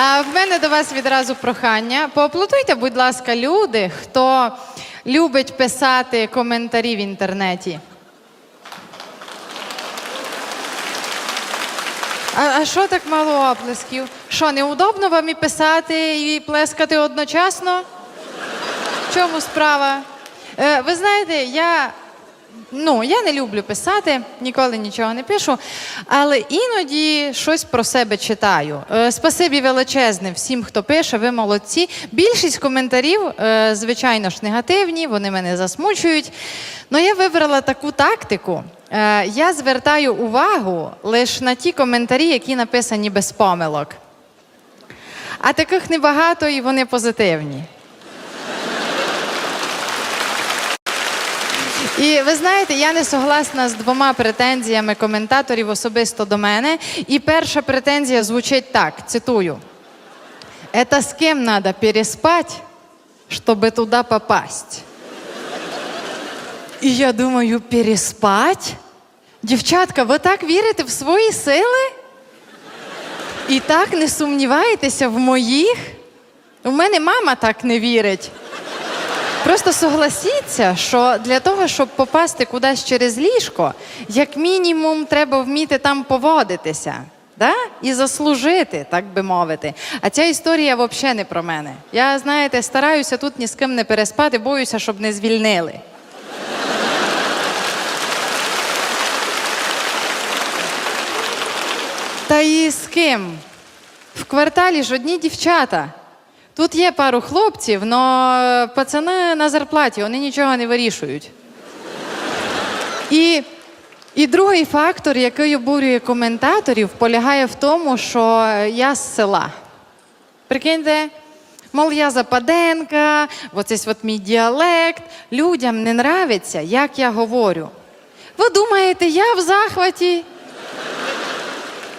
А в мене до вас відразу прохання. Поаплодуйте, будь ласка, люди, хто любить писати коментарі в інтернеті. А, що так мало оплесків? Що, неудобно вам і писати, і плескати одночасно? В чому справа? Е, ви знаєте, я, ну, я не люблю писати, ніколи нічого не пишу, але іноді щось про себе читаю. Е, спасибі величезне всім, хто пише, ви молодці. Більшість коментарів, е, звичайно ж, негативні, вони мене засмучують. Але я вибрала таку тактику. Е, я звертаю увагу лише на ті коментарі, які написані без помилок. А таких небагато і вони позитивні. І ви знаєте, я не согласна з двома претензіями коментаторів особисто до мене. І перша претензія звучить так: цитую: «Это з ким надо переспать, щоб туди попасть? І я думаю, переспать? Дівчатка, ви так вірите в свої сили? І так не сумніваєтеся в моїх? У мене мама так не вірить. Просто согласіться, що для того, щоб попасти кудись через ліжко, як мінімум, треба вміти там поводитися. Да? І заслужити, так би мовити. А ця історія взагалі не про мене. Я, знаєте, стараюся тут ні з ким не переспати, боюся, щоб не звільнили. Та і з ким? В кварталі ж одні дівчата. Тут є пару хлопців, але пацани на зарплаті, вони нічого не вирішують. І, і другий фактор, який обурює коментаторів, полягає в тому, що я з села. Прикиньте, мол, я западенка, оцей от мій діалект. Людям не нравиться, як я говорю. Ви думаєте, я в захваті?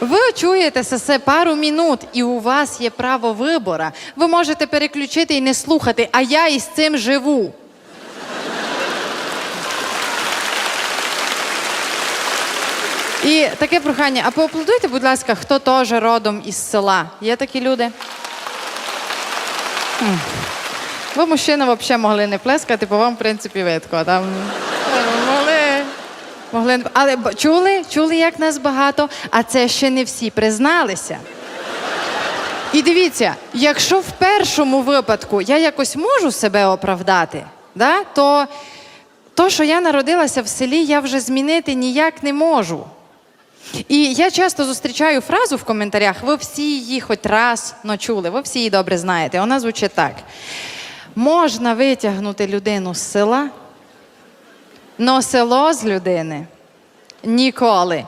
Ви чуєте це пару минут, і у вас є право вибору. Ви можете переключити і не слухати, а я із цим живу. І таке прохання, а поаплодуйте, будь ласка, хто теж родом із села. Є такі люди? Ви, мужчина, взагалі могли не плескати, бо вам, в принципі, видко. Там. Могли, але чули, чули, як нас багато, а це ще не всі призналися. І дивіться, якщо в першому випадку я якось можу себе оправдати, да, то то, що я народилася в селі, я вже змінити ніяк не можу. І я часто зустрічаю фразу в коментарях, ви всі її хоч раз но чули, ви всі її добре знаєте. Вона звучить так: можна витягнути людину з села, но село з людини ніколи.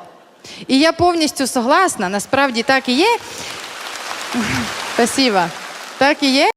І я повністю согласна, насправді так і є. Спасіба. Так і є.